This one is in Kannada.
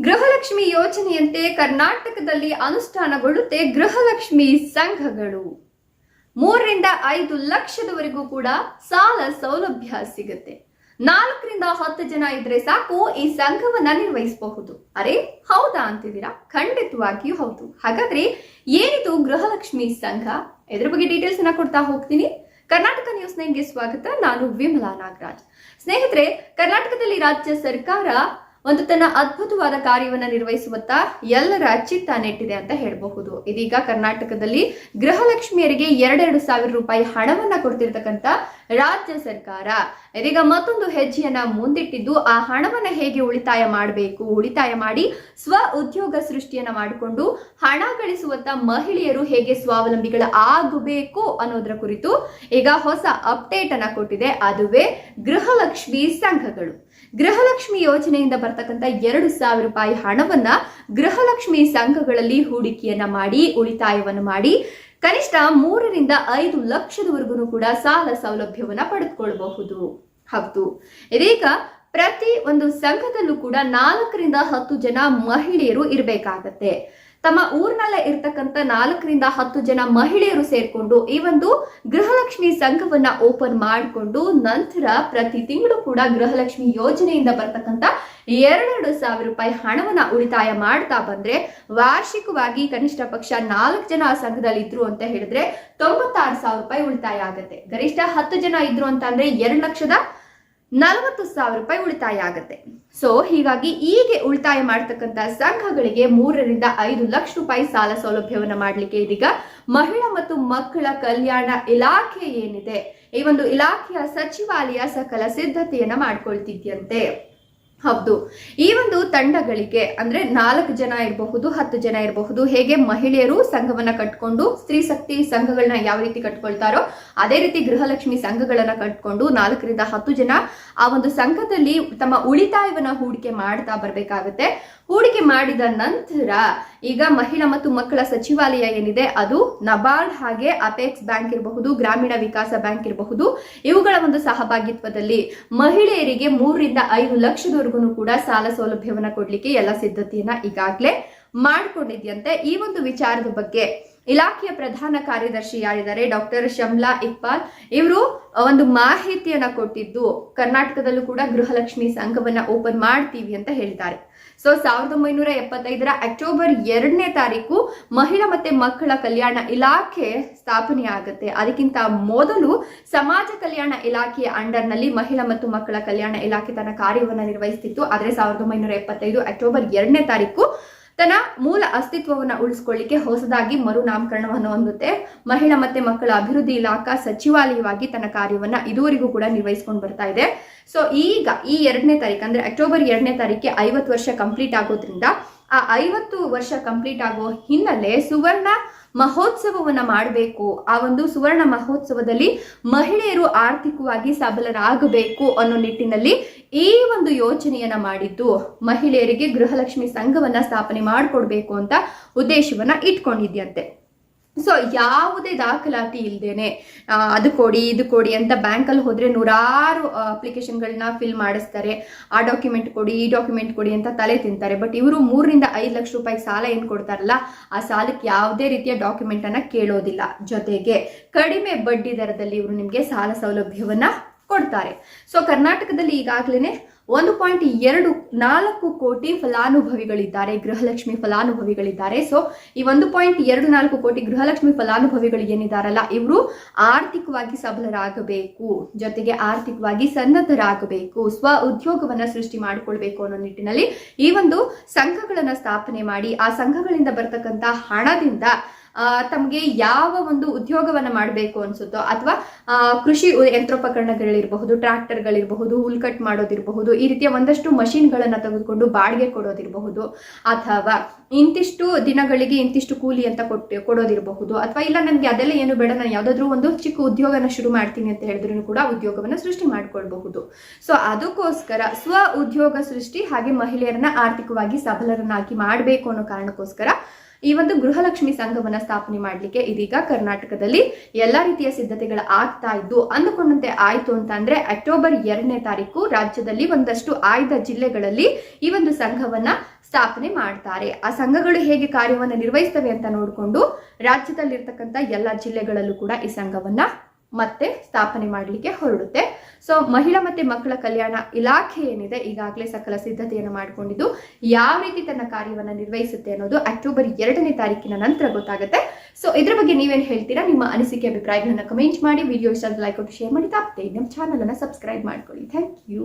ಗೃಹಲಕ್ಷ್ಮಿ ಯೋಜನೆಯಂತೆ ಕರ್ನಾಟಕದಲ್ಲಿ ಅನುಷ್ಠಾನಗೊಳ್ಳುತ್ತೆ ಗೃಹಲಕ್ಷ್ಮಿ ಸಂಘಗಳು. ಮೂರರಿಂದ ಐದು ಲಕ್ಷದವರೆಗೂ ಕೂಡ ಸಾಲ ಸೌಲಭ್ಯ ಸಿಗುತ್ತೆ. ನಾಲ್ಕರಿಂದ ಹತ್ತು ಜನ ಇದ್ರೆ ಸಾಕು, ಈ ಸಂಘವನ್ನ ನಿರ್ವಹಿಸಬಹುದು. ಅರೆ, ಹೌದಾ ಅಂತಿದ್ದೀರಾ? ಖಂಡಿತವಾಗಿಯೂ ಹೌದು. ಹಾಗಾದ್ರೆ ಏನಿದು ಗೃಹಲಕ್ಷ್ಮಿ ಸಂಘ? ಇದ್ರ ಬಗ್ಗೆ ಡೀಟೇಲ್ಸ್ ಅನ್ನ ಕೊಡ್ತಾ ಹೋಗ್ತೀನಿ. ಕರ್ನಾಟಕ ನ್ಯೂಸ್ ನೈನ್ಗೆ ಸ್ವಾಗತ. ನಾನು ವಿಮಲಾ ನಾಗರಾಜ್. ಸ್ನೇಹಿತರೆ, ಕರ್ನಾಟಕದಲ್ಲಿ ರಾಜ್ಯ ಸರ್ಕಾರ ಒಂದು ತನ್ನ ಅದ್ಭುತವಾದ ಕಾರ್ಯವನ್ನ ನಿರ್ವಹಿಸುವತ್ತ ಎಲ್ಲರ ಚಿತ್ತ ನೆಟ್ಟಿದೆ ಅಂತ ಹೇಳಬಹುದು. ಇದೀಗ ಕರ್ನಾಟಕದಲ್ಲಿ ಗೃಹಲಕ್ಷ್ಮಿಯರಿಗೆ ಎರಡೆರಡು ಸಾವಿರ ರೂಪಾಯಿ ಹಣವನ್ನ ಕೊಡ್ತಿರ್ತಕ್ಕಂಥ ರಾಜ್ಯ ಸರ್ಕಾರ. ಇದೀಗ ಮತ್ತೊಂದು ಹೆಜ್ಜೆಯನ್ನ ಮುಂದಿಟ್ಟಿದ್ದು ಆ ಹಣವನ್ನ ಹೇಗೆ ಉಳಿತಾಯ ಮಾಡಬೇಕು? ಉಳಿತಾಯ ಮಾಡಿ ಸ್ವ ಉದ್ಯೋಗ ಸೃಷ್ಟಿಯನ್ನ ಮಾಡಿಕೊಂಡು ಹಣ ಗಳಿಸುವಂತ ಮಹಿಳೆಯರು ಹೇಗೆ ಸ್ವಾವಲಂಬಿಗಳ ಆಗಬೇಕು ಅನ್ನೋದರ ಕುರಿತು ಈಗ ಹೊಸ ಅಪ್ಡೇಟ್ ಅನ್ನ ಕೊಟ್ಟಿದೆ. ಅದುವೇ ಗೃಹಲಕ್ಷ್ಮಿ ಸಂಘಗಳು. ಗೃಹಲಕ್ಷ್ಮಿ ಯೋಜನೆಯಿಂದ ಬರ್ತಕ್ಕಂಥ ಎರಡು ಸಾವಿರ ರೂಪಾಯಿ ಹಣವನ್ನ ಗೃಹಲಕ್ಷ್ಮಿ ಸಂಘಗಳಲ್ಲಿ ಹೂಡಿಕೆಯನ್ನ ಮಾಡಿ, ಉಳಿತಾಯವನ್ನು ಮಾಡಿ, ಕನಿಷ್ಠ ಮೂರರಿಂದ ಐದು ಲಕ್ಷದವರೆಗೂ ಕೂಡ ಸಾಲ ಸೌಲಭ್ಯವನ್ನ ಪಡೆದುಕೊಳ್ಳಬಹುದು ಹೌದು. ಇದೀಗ ಪ್ರತಿ ಒಂದು ಸಂಘದಲ್ಲೂ ಕೂಡ ನಾಲ್ಕರಿಂದ ಹತ್ತು ಜನ ಮಹಿಳೆಯರು ಇರಬೇಕಾಗತ್ತೆ. ತಮ್ಮ ಊರಿನಲ್ಲೇ ಇರ್ತಕ್ಕಂಥ ನಾಲ್ಕರಿಂದ ಹತ್ತು ಜನ ಮಹಿಳೆಯರು ಸೇರ್ಕೊಂಡು ಈ ಒಂದು ಗೃಹಲಕ್ಷ್ಮಿ ಸಂಘವನ್ನ ಓಪನ್ ಮಾಡಿಕೊಂಡು ನಂತರ ಪ್ರತಿ ತಿಂಗಳು ಕೂಡ ಗೃಹಲಕ್ಷ್ಮಿ ಯೋಜನೆಯಿಂದ ಬರ್ತಕ್ಕಂತ ಎರಡೆರಡು ಸಾವಿರ ರೂಪಾಯಿ ಹಣವನ್ನ ಉಳಿತಾಯ ಮಾಡ್ತಾ ಬಂದ್ರೆ ವಾರ್ಷಿಕವಾಗಿ ಕನಿಷ್ಠ ಪಕ್ಷ ನಾಲ್ಕು ಜನ ಸಂಘದಲ್ಲಿ ಇದ್ರು ಅಂತ ಹೇಳಿದ್ರೆ ತೊಂಬತ್ತಾರು ಸಾವಿರ ರೂಪಾಯಿ ಉಳಿತಾಯ ಆಗುತ್ತೆ. ಗರಿಷ್ಠ ಹತ್ತು ಜನ ಇದ್ರು ಅಂತ ಅಂದ್ರೆ ಎರಡು ಲಕ್ಷದ ನಲವತ್ತು ಸಾವಿರ ರೂಪಾಯಿ ಉಳಿತಾಯ ಆಗುತ್ತೆ. ಸೊ ಹೀಗಾಗಿ ಹೀಗೆ ಉಳಿತಾಯ ಮಾಡತಕ್ಕಂತ ಸಂಘಗಳಿಗೆ ಮೂರರಿಂದ ಐದು ಲಕ್ಷ ರೂಪಾಯಿ ಸಾಲ ಸೌಲಭ್ಯವನ್ನ ಮಾಡಲಿಕ್ಕೆ ಇದೀಗ ಮಹಿಳಾ ಮತ್ತು ಮಕ್ಕಳ ಕಲ್ಯಾಣ ಇಲಾಖೆ ಏನಿದೆ, ಈ ಒಂದು ಇಲಾಖೆಯ ಸಚಿವಾಲಯ ಸಕಲ ಸಿದ್ಧತೆಯನ್ನ ಮಾಡ್ಕೊಳ್ತಿದ್ಯಂತೆ. ಹೌದು. ಈ ಒಂದು ತಂಡಗಳಿಗೆ ಅಂದ್ರೆ ನಾಲ್ಕು ಜನ ಇರಬಹುದು, ಹತ್ತು ಜನ ಇರಬಹುದು, ಹೇಗೆ ಮಹಿಳೆಯರು ಸಂಘವನ್ನ ಕಟ್ಕೊಂಡು, ಸ್ತ್ರೀ ಶಕ್ತಿ ಸಂಘಗಳನ್ನ ಯಾವ ರೀತಿ ಕಟ್ಕೊಳ್ತಾರೋ, ಅದೇ ರೀತಿ ಗೃಹಲಕ್ಷ್ಮಿ ಸಂಘಗಳನ್ನ ಕಟ್ಕೊಂಡು ನಾಲ್ಕರಿಂದ ಹತ್ತು ಜನ ಆ ಒಂದು ಸಂಘದಲ್ಲಿ ತಮ್ಮ ಉಳಿತಾಯವನ್ನ ಹೂಡಿಕೆ ಮಾಡ್ತಾ ಬರ್ಬೇಕಾಗತ್ತೆ. ಹೂಡಿಕೆ ಮಾಡಿದ ನಂತರ ಈಗ ಮಹಿಳಾ ಮತ್ತು ಮಕ್ಕಳ ಸಚಿವಾಲಯ ಏನಿದೆ? ಅದು ನಬಾರ್ಡ್ ಹಾಗೆ ಅಪೆಕ್ಸ್ ಬ್ಯಾಂಕ್ ಇರಬಹುದು, ಗ್ರಾಮೀಣ ವಿಕಾಸ ಬ್ಯಾಂಕ್ ಇರಬಹುದು. ಇವುಗಳ ಒಂದು ಸಹಭಾಗಿತ್ವದಲ್ಲಿ ಮಹಿಳೆಯರಿಗೆ ಮೂರರಿಂದ ಐದು ಲಕ್ಷದವರೆಗೂ ಕೂಡ ಸಾಲ ಸೌಲಭ್ಯವನ್ನು ಕೊಡಲಿಕ್ಕೆ ಎಲ್ಲ ಸಿದ್ಧತೆಯನ್ನ ಈಗಾಗಲೇ ಮಾಡ್ಕೊಂಡಿದ್ಯಂತೆ ಈ ಒಂದು ವಿಚಾರದ ಬಗ್ಗೆ. ಇಲಾಖೆಯ ಪ್ರಧಾನ ಕಾರ್ಯದರ್ಶಿ ಯಾರಿದ್ದಾರೆ? ಡಾಕ್ಟರ್ ಶಮ್ಲಾ ಇಕ್ಬಾಲ್ ಇವರು ಒಂದು ಮಾಹಿತಿಯನ್ನ ಕೊಟ್ಟಿದ್ದು ಕರ್ನಾಟಕದಲ್ಲೂ ಕೂಡ ಗೃಹಲಕ್ಷ್ಮಿ ಸಂಘವನ್ನ ಓಪನ್ ಮಾಡ್ತೀವಿ ಅಂತ ಹೇಳಿದ್ದಾರೆ. ಸೊ, ಸಾವಿರದ ಒಂಬೈನೂರ ಎಪ್ಪತ್ತೈದರ ಅಕ್ಟೋಬರ್ ಎರಡನೇ ತಾರೀಕು ಮಹಿಳಾ ಮತ್ತೆ ಮಕ್ಕಳ ಕಲ್ಯಾಣ ಇಲಾಖೆ ಸ್ಥಾಪನೆ ಆಗುತ್ತೆ ಅದಕ್ಕಿಂತ ಮೊದಲು ಸಮಾಜ ಕಲ್ಯಾಣ ಇಲಾಖೆಯ ಅಂಡರ್ನಲ್ಲಿ ಮಹಿಳಾ ಮತ್ತು ಮಕ್ಕಳ ಕಲ್ಯಾಣ ಇಲಾಖೆ ತನ್ನ ಕಾರ್ಯವನ್ನು ನಿರ್ವಹಿಸುತ್ತಿತ್ತು ಆದರೆ, ಸಾವಿರದ ಒಂಬೈನೂರ ಎಪ್ಪತ್ತೈದು ಅಕ್ಟೋಬರ್ ಎರಡನೇ ತಾರೀಕು ತನ್ನ ಮೂಲ ಅಸ್ತಿತ್ವವನ್ನು ಉಳಿಸ್ಕೊಳ್ಳಿಕ್ಕೆ ಹೊಸದಾಗಿ ಮರು ನಾಮಕರಣವನ್ನು ಹೊಂದುತ್ತೆ. ಮಹಿಳಾ ಮತ್ತೆ ಮಕ್ಕಳ ಅಭಿವೃದ್ಧಿ ಇಲಾಖಾ ಸಚಿವಾಲಯವಾಗಿ ತನ್ನ ಕಾರ್ಯವನ್ನ ಇದುವರೆಗೂ ಕೂಡ ನಿರ್ವಹಿಸ್ಕೊಂಡು ಬರ್ತಾ ಇದೆ. ಸೊ ಈಗ ಈ ಎರಡನೇ ತಾರೀಕು ಅಂದ್ರೆ ಅಕ್ಟೋಬರ್ ಎರಡನೇ ತಾರೀಕಿಗೆ ಐವತ್ತು ವರ್ಷ ಕಂಪ್ಲೀಟ್ ಆಗೋದ್ರಿಂದ, ಆ ಐವತ್ತು ವರ್ಷ ಕಂಪ್ಲೀಟ್ ಆಗೋ ಹಿನ್ನೆಲೆ ಸುವರ್ಣ ಮಹೋತ್ಸವವನ್ನ ಮಾಡಬೇಕು. ಆ ಒಂದು ಸುವರ್ಣ ಮಹೋತ್ಸವದಲ್ಲಿ ಮಹಿಳೆಯರು ಆರ್ಥಿಕವಾಗಿ ಸಬಲರಾಗಬೇಕು ಅನ್ನೋ ನಿಟ್ಟಿನಲ್ಲಿ ಈ ಒಂದು ಯೋಜನೆಯನ್ನ ಮಾಡಿದ್ದು ಮಹಿಳೆಯರಿಗೆ ಗೃಹಲಕ್ಷ್ಮಿ ಸಂಘವನ್ನ ಸ್ಥಾಪನೆ ಮಾಡಿಕೊಡ್ಬೇಕು ಅಂತ ಉದ್ದೇಶವನ್ನ ಇಟ್ಕೊಂಡಿದ್ಯಂತೆ. ಸೊ ಯಾವುದೇ ದಾಖಲಾತಿ ಇಲ್ದೇನೆ ಅದು ಕೊಡಿ, ಇದು ಕೊಡಿ ಅಂತ ಬ್ಯಾಂಕಲ್ಲಿ ಹೋದರೆ ನೂರಾರು ಅಪ್ಲಿಕೇಶನ್ಗಳನ್ನ ಫಿಲ್ ಮಾಡಿಸ್ತಾರೆ. ಆ ಡಾಕ್ಯುಮೆಂಟ್ ಕೊಡಿ, ಈ ಡಾಕ್ಯುಮೆಂಟ್ ಕೊಡಿ ಅಂತ ತಲೆ ತಿಂತಾರೆ. ಬಟ್ ಇವರು ಮೂರರಿಂದ ಐದು ಲಕ್ಷ ರೂಪಾಯಿ ಸಾಲ ಏನು ಕೊಡ್ತಾರಲ್ಲ, ಆ ಸಾಲಕ್ಕೆ ಯಾವುದೇ ರೀತಿಯ ಡಾಕ್ಯುಮೆಂಟನ್ನು ಕೇಳೋದಿಲ್ಲ. ಜೊತೆಗೆ ಕಡಿಮೆ ಬಡ್ಡಿ ದರದಲ್ಲಿ ಇವರು ನಿಮಗೆ ಸಾಲ ಸೌಲಭ್ಯವನ್ನ ಕೊಡ್ತಾರೆ. ಸೊ ಕರ್ನಾಟಕದಲ್ಲಿ ಈಗಾಗಲೇ ಒಂದು ಪಾಯಿಂಟ್ ಎರಡು ನಾಲ್ಕು ಕೋಟಿ ಫಲಾನುಭವಿಗಳಿದ್ದಾರೆ, ಗೃಹಲಕ್ಷ್ಮಿ ಫಲಾನುಭವಿಗಳಿದ್ದಾರೆ. ಸೊ ಈ ಒಂದು ಪಾಯಿಂಟ್ ಎರಡು ನಾಲ್ಕು ಕೋಟಿ ಗೃಹಲಕ್ಷ್ಮಿ ಫಲಾನುಭವಿಗಳು ಏನಿದಾರಲ್ಲ, ಇವರು ಆರ್ಥಿಕವಾಗಿ ಸಬಲರಾಗಬೇಕು, ಜೊತೆಗೆ ಆರ್ಥಿಕವಾಗಿ ಸನ್ನದ್ಧರಾಗಬೇಕು, ಸ್ವ ಉದ್ಯೋಗವನ್ನ ಸೃಷ್ಟಿ ಮಾಡಿಕೊಳ್ಬೇಕು ಅನ್ನೋ ನಿಟ್ಟಿನಲ್ಲಿ ಈ ಒಂದು ಸಂಘಗಳನ್ನ ಸ್ಥಾಪನೆ ಮಾಡಿ, ಆ ಸಂಘಗಳಿಂದ ಬರ್ತಕ್ಕಂತ ಹಣದಿಂದ ತಮಗೆ ಯಾವ ಒಂದು ಉದ್ಯೋಗವನ್ನ ಮಾಡಬೇಕು ಅನ್ಸುತ್ತೋ ಅಥವಾ ಕೃಷಿ ಯಂತ್ರೋಪಕರಣಗಳಿರಬಹುದು, ಟ್ರ್ಯಾಕ್ಟರ್ಗಳಿರಬಹುದು, ಹುಲ್ ಕಟ್ ಮಾಡೋದಿರಬಹುದು, ಈ ರೀತಿಯ ಒಂದಷ್ಟು ಮಷಿನ್ಗಳನ್ನು ತೆಗೆದುಕೊಂಡು ಬಾಡಿಗೆ ಕೊಡೋದಿರಬಹುದು ಅಥವಾ ಇಂತಿಷ್ಟು ದಿನಗಳಿಗೆ ಇಂತಿಷ್ಟು ಕೂಲಿ ಅಂತ ಕೊಟ್ಟು ಕೊಡೋದಿರಬಹುದು. ಅಥವಾ ಇಲ್ಲ, ನನಗೆ ಅದೆಲ್ಲ ಏನು ಬೇಡ, ನಾನು ಯಾವುದಾದ್ರೂ ಒಂದು ಚಿಕ್ಕ ಉದ್ಯೋಗನ ಶುರು ಮಾಡ್ತೀನಿ ಅಂತ ಹೇಳಿದ್ರು ಕೂಡ ಉದ್ಯೋಗವನ್ನ ಸೃಷ್ಟಿ ಮಾಡಿಕೊಳ್ಬಹುದು. ಸೊ ಅದಕ್ಕೋಸ್ಕರ ಸ್ವ ಉದ್ಯೋಗ ಸೃಷ್ಟಿ ಹಾಗೆ ಮಹಿಳೆಯರನ್ನ ಆರ್ಥಿಕವಾಗಿ ಸಬಲರನ್ನಾಗಿ ಮಾಡಬೇಕು ಅನ್ನೋ ಕಾರಣಕ್ಕೋಸ್ಕರ ಈ ಒಂದು ಗೃಹಲಕ್ಷ್ಮಿ ಸಂಘವನ್ನ ಸ್ಥಾಪನೆ ಮಾಡಲಿಕ್ಕೆ ಇದೀಗ ಕರ್ನಾಟಕದಲ್ಲಿ ಎಲ್ಲ ರೀತಿಯ ಸಿದ್ಧತೆಗಳು ಆಗ್ತಾ ಇದ್ದು, ಅಂದುಕೊಂಡಂತೆ ಆಯ್ತು ಅಂತ ಅಂದ್ರೆ ಅಕ್ಟೋಬರ್ ಎರಡನೇ ತಾರೀಕು ರಾಜ್ಯದಲ್ಲಿ ಒಂದಷ್ಟು ಆಯ್ದ ಜಿಲ್ಲೆಗಳಲ್ಲಿ ಈ ಒಂದು ಸಂಘವನ್ನ ಸ್ಥಾಪನೆ ಮಾಡ್ತಾರೆ. ಆ ಸಂಘಗಳು ಹೇಗೆ ಕಾರ್ಯವನ್ನು ನಿರ್ವಹಿಸ್ತವೆ ಅಂತ ನೋಡಿಕೊಂಡು ರಾಜ್ಯದಲ್ಲಿರ್ತಕ್ಕಂಥ ಎಲ್ಲ ಜಿಲ್ಲೆಗಳಲ್ಲೂ ಕೂಡ ಈ ಸಂಘವನ್ನ ಮತ್ತೆ ಸ್ಥಾಪನೆ ಮಾಡಲಿಕ್ಕೆ ಹೊರಡುತ್ತೆ. ಸೊ ಮಹಿಳಾ ಮತ್ತೆ ಮಕ್ಕಳ ಕಲ್ಯಾಣ ಇಲಾಖೆ ಏನಿದೆ ಈಗಾಗಲೇ ಸಕಲ ಸಿದ್ಧತೆಯನ್ನು ಮಾಡಿಕೊಂಡಿದ್ದು, ಯಾವ ರೀತಿ ತನ್ನ ಕಾರ್ಯವನ್ನು ನಿರ್ವಹಿಸುತ್ತೆ ಅನ್ನೋದು ಅಕ್ಟೋಬರ್ ಎರಡನೇ ತಾರೀಕಿನ ನಂತರ ಗೊತ್ತಾಗುತ್ತೆ. ಸೊ ಇದ್ರ ಬಗ್ಗೆ ನೀವೇನು ಹೇಳ್ತೀರಾ? ನಿಮ್ಮ ಅನಿಸಿಕೆ, ಅಭಿಪ್ರಾಯಗಳನ್ನು ಕಮೆಂಟ್ ಮಾಡಿ ವಿಡಿಯೋ ಇಷ್ಟ ಲೈಕ್ ಕೊಟ್ಟು ಶೇರ್ ಮಾಡಿ. ತಪ್ಪದೆ ನಮ್ಮ ಚಾನಲನ್ನು ಸಬ್ಸ್ಕ್ರೈಬ್ ಮಾಡ್ಕೊಳ್ಳಿ. Thank you